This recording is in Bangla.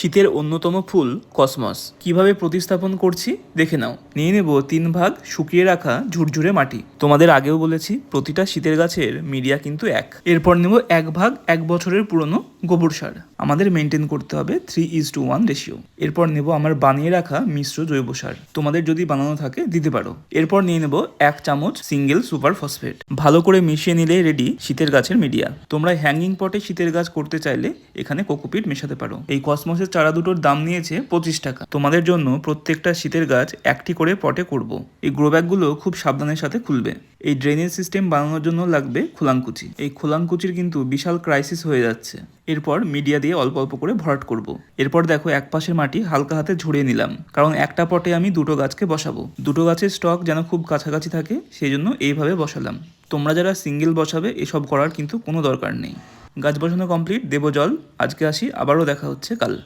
শীতের অন্যতম ফুল কসমস। কীভাবে প্রতিস্থাপন করছি? দেখে নাও। নিয়ে নেব তিন ভাগ শুকিয়ে রাখা ঝুরঝুরে মাটি। তোমাদের আগেও বলেছি, প্রতিটা শীতের গাছের মিডিয়া কিন্তু এক। এরপর নেব এক ভাগ এক বছরের পুরনো গোবর সার। আমাদের মেনটেন করতে হবে three is to one ratio এরপর নেব আমার বানিয়ে রাখা মিশ্র জৈব সার। তোমাদের যদি বানানো থাকে, দিতে পারো। এরপর নিয়ে নেব এক চামচ সিঙ্গেল সুপার ফসফেট ভালো করে মিশিয়ে নিলে রেডি শীতের গাছের মিডিয়া তোমরা হ্যাঙ্গিং পটে শীতের গাছ করতে চাইলে এখানে কোকোপিট মেশাতে পারো। এই কসমসের চারা দুটোর দাম নিয়েছে পঁচিশ টাকা। তোমাদের জন্য প্রত্যেকটা শীতের গাছ একটি করে পটে করব। এই গ্রো ব্যাগগুলো খুব সাবধানের সাথে খুলবে। এই ড্রেনেজ সিস্টেম বানানোর জন্য লাগবে খোলাঙ্কুচি এই খোলাঙ্কুচির কিন্তু বিশাল ক্রাইসিস হয়ে যাচ্ছে। এরপর মিডিয়া দিয়ে অল্প অল্প করে ভরাট করব। এরপর দেখো এক পাশের মাটি হালকা হাতে ঝরিয়ে নিলাম। কারণ একটা পটে আমি দুটো গাছকে বসাবো। দুটো গাছের স্টক যেন খুব কাছাকাছি থাকে সেই জন্য এইভাবে বসালাম। তোমরা যারা সিঙ্গেল বসাবে, এসব করার কিন্তু কোনো দরকার নেই। গাছ বসানো কমপ্লিট দেবো জল। আজকে আসি, আবারও দেখা হচ্ছে কাল।